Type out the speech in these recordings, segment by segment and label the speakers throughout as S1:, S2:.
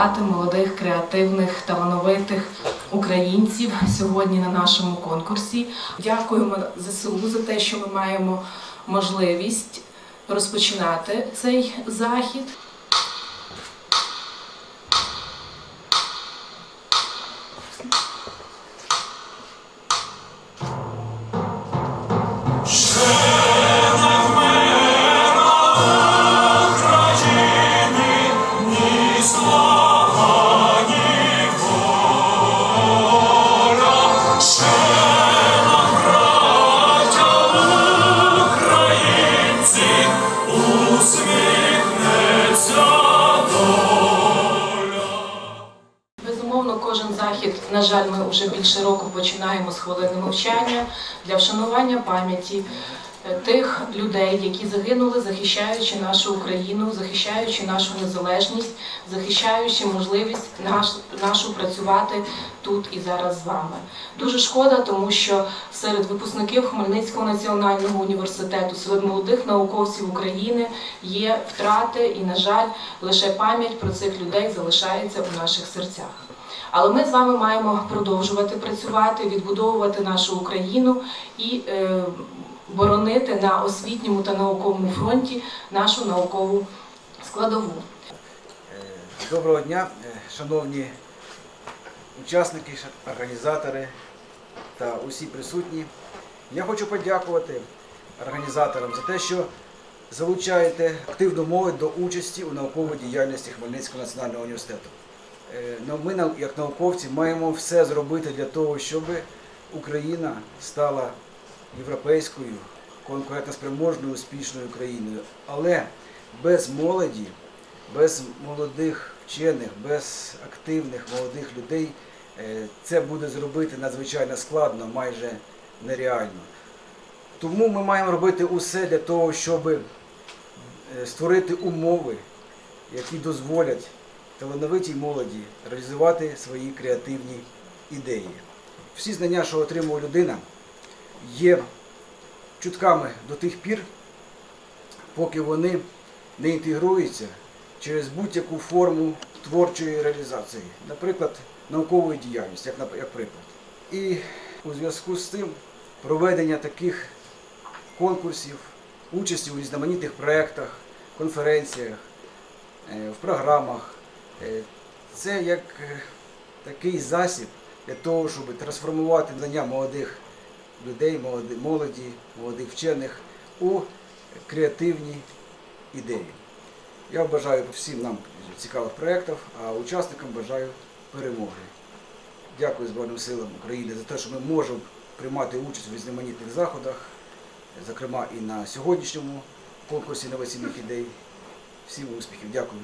S1: привітати молодих, креативних, талановитих українців сьогодні на нашому конкурсі. Дякуємо ЗСУ за те, що ми маємо можливість розпочинати цей захід. Безумовно, кожен захід, на жаль, ми вже більше року починаємо з хвилини мовчання для вшанування пам'яті тих людей, які загинули, захищаючи нашу Україну, захищаючи нашу незалежність, захищаючи можливість наш, нашу працювати тут і зараз з вами. Дуже шкода, тому що серед випускників Хмельницького національного університету, серед молодих науковців України є втрати, і, на жаль, лише пам'ять про цих людей залишається у наших серцях. Але ми з вами маємо продовжувати працювати, відбудовувати нашу Україну і е, боронити на освітньому та науковому фронті нашу наукову складову.
S2: Е, Доброго дня, е, шановні учасники, організатори та усі присутні. Я хочу подякувати організаторам за те, що залучаєте активну молодь до участі у науковій діяльності Хмельницького національного університету. Е, ну, Ми, як науковці, маємо все зробити для того, щоб Україна стала європейською, конкурентоспроможною, успішною країною. Але без молоді, без молодих вчених, без активних молодих людей е, це буде зробити надзвичайно складно, майже нереально. Тому ми маємо робити усе для того, щоб е, створити умови, які дозволять талановитій молоді реалізувати свої креативні ідеї. Всі знання, що отримує людина, є чутками до тих пір, поки вони не інтегруються через будь-яку форму творчої реалізації, наприклад, наукової діяльності, як, як приклад. І у зв'язку з цим проведення таких конкурсів, участі у різноманітних проєктах, конференціях, е, в програмах. Е, Це як е, такий засіб для того, щоб трансформувати знання молодих людей, молоді, молодих вчених у креативні ідеї. Я бажаю всім нам цікавих проєктів, а учасникам бажаю перемоги. Дякую Збройним силам України за те, що ми можемо приймати участь у різноманітних заходах, зокрема і на сьогоднішньому конкурсі інноваційних ідей. Всім успіхів, дякую.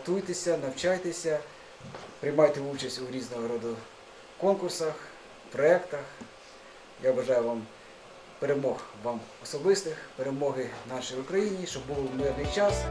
S2: Готуйтеся, навчайтеся, приймайте участь у різного роду конкурсах, проєктах. Я бажаю вам перемог вам особистих, перемоги нашій Україні, щоб був мирний час.